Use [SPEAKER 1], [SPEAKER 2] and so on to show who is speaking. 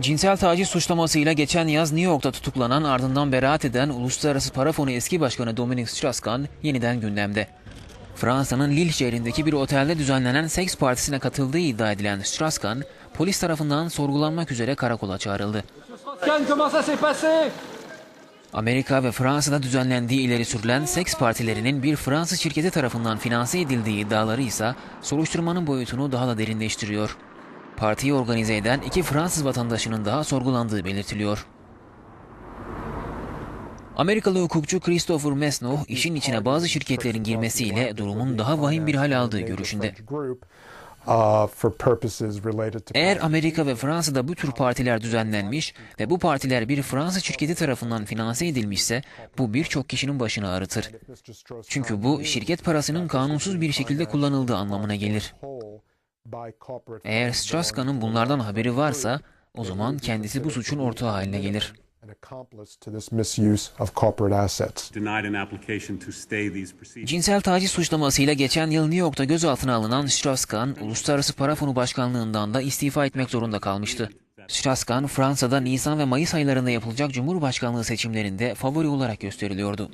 [SPEAKER 1] Cinsel taciz suçlamasıyla geçen yaz New York'ta tutuklanan ardından beraat eden Uluslararası Para Fonu eski başkanı Dominique Strauss-Kahn yeniden gündemde. Fransa'nın Lille şehrindeki bir otelde düzenlenen seks partisine katıldığı iddia edilen Strauss-Kahn, polis tarafından sorgulanmak üzere karakola çağrıldı. Amerika ve Fransa'da düzenlendiği ileri sürülen seks partilerinin bir Fransız şirketi tarafından finanse edildiği iddiaları ise soruşturmanın boyutunu daha da derinleştiriyor. Partiyi organize eden iki Fransız vatandaşının daha sorgulandığı belirtiliyor. Amerikalı hukukçu Christopher Mesno, işin içine bazı şirketlerin girmesiyle durumun daha vahim bir hal aldığı görüşünde. Eğer Amerika ve Fransa'da bu tür partiler düzenlenmiş ve bu partiler bir Fransız şirketi tarafından finanse edilmişse bu birçok kişinin başını ağrıtır. Çünkü bu şirket parasının kanunsuz bir şekilde kullanıldığı anlamına gelir. Eğer Strauss-Kahn'ın bunlardan haberi varsa o zaman kendisi bu suçun ortağı haline gelir. Cinsel taciz suçlamasıyla geçen yıl New York'ta gözaltına alınan Strauss-Kahn, Uluslararası Para Fonu Başkanlığından da istifa etmek zorunda kalmıştı. Strauss-Kahn, Fransa'da Nisan ve Mayıs aylarında yapılacak Cumhurbaşkanlığı seçimlerinde favori olarak gösteriliyordu.